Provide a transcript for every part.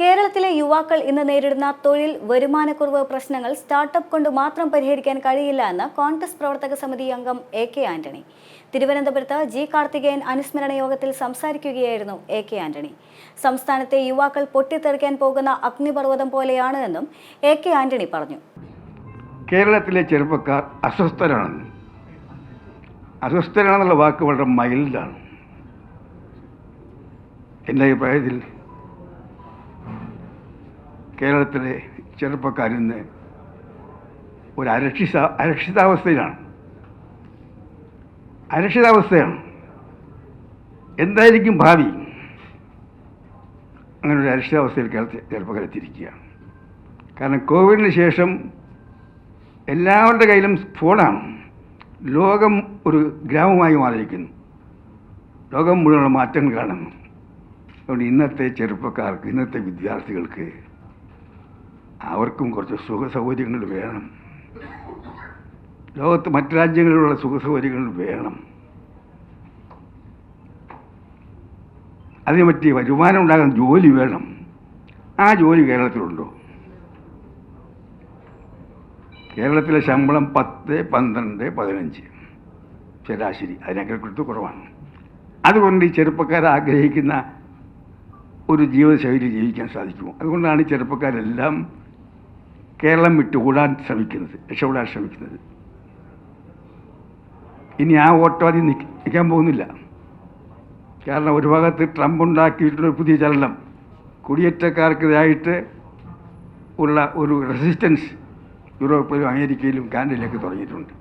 കേരളത്തിലെ യുവാക്കൾ ഇന്ന് നേരിടുന്ന തൊഴിൽ വരുമാനക്കുറവ് പ്രശ്നങ്ങൾ സ്റ്റാർട്ടപ്പ് കൊണ്ട് മാത്രം പരിഹരിക്കാൻ കഴിയില്ല എന്ന് കോൺഗ്രസ് പ്രവർത്തക സമിതി അംഗം എ കെ ആന്റണി. തിരുവനന്തപുരത്ത് ജി കാർത്തികേയൻ അനുസ്മരണ യോഗത്തിൽ സംസാരിക്കുകയായിരുന്നു എ കെ ആന്റണി. സംസ്ഥാനത്തെ യുവാക്കൾ പൊട്ടിത്തെറിക്കാൻ പോകുന്ന അഗ്നിപർവതം പോലെയാണ് എന്നും എ കെ ആന്റണി പറഞ്ഞു. കേരളത്തിലെ ചെറുപ്പക്കാർ അസ്വസ്ഥരാണെന്ന്. അസ്വസ്ഥരാണെന്നുള്ള വാക്ക് വളരെ മൈൽഡാണ്. എന്റെ അഭിപ്രായത്തിൽ കേരളത്തിലെ ചെറുപ്പക്കാരിന്ന് ഒരു അരക്ഷിത അരക്ഷിതാവസ്ഥയിലാണ്. അരക്ഷിതാവസ്ഥയാണ്. എന്തായിരിക്കും ഭാവി? അങ്ങനെ ഒരു അരക്ഷിതാവസ്ഥയിൽ കേരളത്തിൽ ചെറുപ്പക്കാർ എത്തിയിരിക്കുകയാണ് കാരണം കോവിഡിന് ശേഷം എല്ലാവരുടെ കയ്യിലും ഫോണാണ്. ലോകം ഒരു ഗ്രാമമായി മാറിയിരിക്കുന്നു. ലോകം മുഴുവനുള്ള മാറ്റങ്ങൾ കാണുന്നു. അതുകൊണ്ട് ഇന്നത്തെ ചെറുപ്പക്കാർക്ക് ഇന്നത്തെ വിദ്യാർത്ഥികൾക്ക് അവർക്കും കുറച്ച് സുഖ സൗകര്യങ്ങൾ വേണം. ലോകത്ത് മറ്റു രാജ്യങ്ങളിലുള്ള സുഖ സൗകര്യങ്ങൾ വേണം. അതിനെ പറ്റി വരുമാനം ഉണ്ടാകുന്ന ജോലി വേണം. ആ ജോലി കേരളത്തിലുണ്ടോ? കേരളത്തിലെ ശമ്പളം പത്ത് പന്ത്രണ്ട് പതിനഞ്ച്. ശരാശരി. അതിനേക്കാൾ കൊടുത്ത് കുറവാണ്. അതുകൊണ്ട് ഈ ചെറുപ്പക്കാർ ആഗ്രഹിക്കുന്ന ഒരു ജീവിതശൈലി ജീവിക്കാൻ സാധിക്കുമോ? അതുകൊണ്ടാണ് ചെറുപ്പക്കാരെല്ലാം കേരളം വിട്ടുകൂടാൻ ശ്രമിക്കുന്നത് രക്ഷപ്പെടാൻ ശ്രമിക്കുന്നത്. ഇനി ആ ഓട്ടോ അതിൽ നിൽക്കാൻ പോകുന്നില്ല. കാരണം ഒരു ഭാഗത്ത് ട്രംപ് ഉണ്ടാക്കിയിട്ടുള്ള പുതിയ ചലനം. കുടിയേറ്റക്കാർക്കെതിരായിട്ട് ഉള്ള ഒരു റെസിസ്റ്റൻസ് യൂറോപ്പിലും അമേരിക്കയിലും കാനഡയിലേക്ക് തുടങ്ങിയിട്ടുണ്ട്.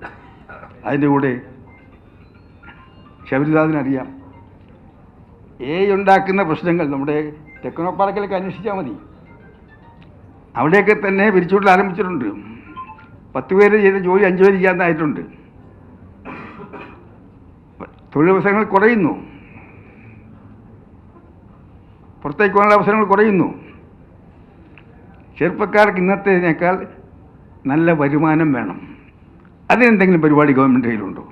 അതിന്റെ കൂടെ ശബരിനാഥിനറിയാം. എ ഉണ്ടാക്കുന്ന പ്രശ്നങ്ങൾ നമ്മുടെ ടെക്നോ പാർക്കിലൊക്കെ അന്വേഷിച്ചാൽ മതി. അവിടെയൊക്കെ തന്നെ പിരിച്ചുവിടൽ ആരംഭിച്ചിട്ടുണ്ട്. പത്ത് പേര് ചെയ്ത ജോലി അഞ്ച് പേര് ചെയ്യാതായിട്ടുണ്ട്. തൊഴിലവസരങ്ങൾ കുറയുന്നു. പുറത്തേക്ക് പോകാനുള്ള അവസരങ്ങൾ കുറയുന്നു. ചെറുപ്പക്കാർക്ക് ഇന്നത്തേതിനേക്കാൾ നല്ല വരുമാനം വേണം. അതിനെന്തെങ്കിലും പരിപാടി ഗവൺമെന്റ് കയ്യിലുണ്ടോ?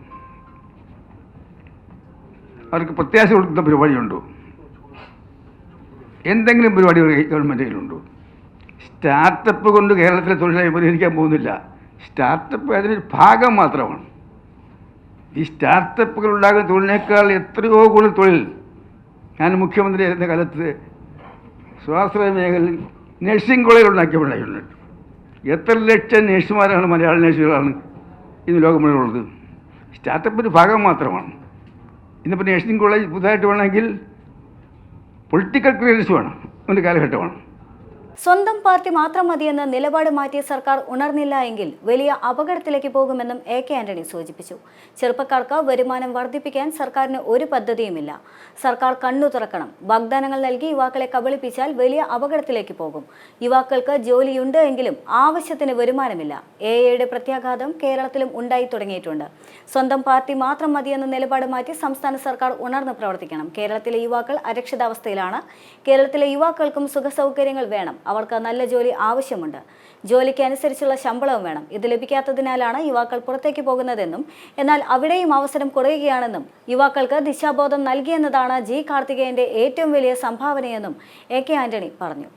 അവർക്ക് പ്രത്യാശ കൊടുക്കുന്ന പരിപാടിയുണ്ടോ? എന്തെങ്കിലും പരിപാടി ഗവൺമെന്റ് കയ്യിലുണ്ടോ? സ്റ്റാർട്ടപ്പ് കൊണ്ട് കേരളത്തിലെ തൊഴിലായി പരിഹരിക്കാൻ പോകുന്നില്ല. സ്റ്റാർട്ടപ്പ് അതിനൊരു ഭാഗം മാത്രമാണ്. ഈ സ്റ്റാർട്ടപ്പുകൾ ഉണ്ടാകുന്ന തൊഴിലിനേക്കാൾ എത്രയോ കൂടുതൽ തൊഴിൽ ഞാൻ മുഖ്യമന്ത്രി ആയിരുന്ന കാലത്ത് സ്വാശ്രയ മേഖലയിൽ നഴ്സിംഗ് കോളേജ് ഉണ്ടാക്കിയപ്പോഴായിട്ടുണ്ട് എത്ര ലക്ഷം നഴ്സുമാരാണ് മലയാള നഴ്സുകളാണ് ഇന്ന് ലോകം മുഴുവനുള്ളത് സ്റ്റാർട്ടപ്പിന്റെ ഭാഗം മാത്രമാണ്. ഇന്നിപ്പോൾ നഴ്സിംഗ് കോളേജ് പുതുതായിട്ട് വേണമെങ്കിൽ പൊളിറ്റിക്കൽ ക്ലിയറൻസ് വേണം. അതിന്റെ കാലഘട്ടമാണ്. സ്വന്തം പാർട്ടി മാത്രം മതിയെന്ന് നിലപാട് മാറ്റിയ സർക്കാർ ഉണർന്നില്ല എങ്കിൽ വലിയ അപകടത്തിലേക്ക് പോകുമെന്നും എ കെ ആന്റണി സൂചിപ്പിച്ചു. ചെറുപ്പക്കാർക്ക് വരുമാനം വർദ്ധിപ്പിക്കാൻ സർക്കാരിന് ഒരു പദ്ധതിയുമില്ല. സർക്കാർ കണ്ണു തുറക്കണം. വാഗ്ദാനങ്ങൾ നൽകി യുവാക്കളെ കബളിപ്പിച്ചാൽ വലിയ അപകടത്തിലേക്ക് പോകും. യുവാക്കൾക്ക് ജോലിയുണ്ട് എങ്കിലും ആവശ്യത്തിന് വരുമാനമില്ല. എ എയുടെ പ്രത്യാഘാതം കേരളത്തിലും ഉണ്ടായി തുടങ്ങിയിട്ടുണ്ട്. സ്വന്തം പാർട്ടി മാത്രം മതിയെന്ന നിലപാട് മാറ്റി സംസ്ഥാന സർക്കാർ ഉണർന്ന് പ്രവർത്തിക്കണം. കേരളത്തിലെ യുവാക്കൾ അരക്ഷിതാവസ്ഥയിലാണ്. കേരളത്തിലെ യുവാക്കൾക്കും സുഖസൗകര്യങ്ങൾ വേണം. അവർക്ക് നല്ല ജോലി ആവശ്യമുണ്ട്. ജോലിക്ക് അനുസരിച്ചുള്ള ശമ്പളവും വേണം. ഇത് ലഭിക്കാത്തതിനാലാണ് യുവാക്കൾ പുറത്തേക്ക് പോകുന്നതെന്നും എന്നാൽ അവിടെയും അവസരം കുറയുകയാണെന്നും യുവാക്കൾക്ക് ദിശാബോധം നൽകിയെന്നതാണ് ജി കാർത്തികേയന്റെ ഏറ്റവും വലിയ സംഭാവനയെന്നും എ കെ ആന്റണി പറഞ്ഞു.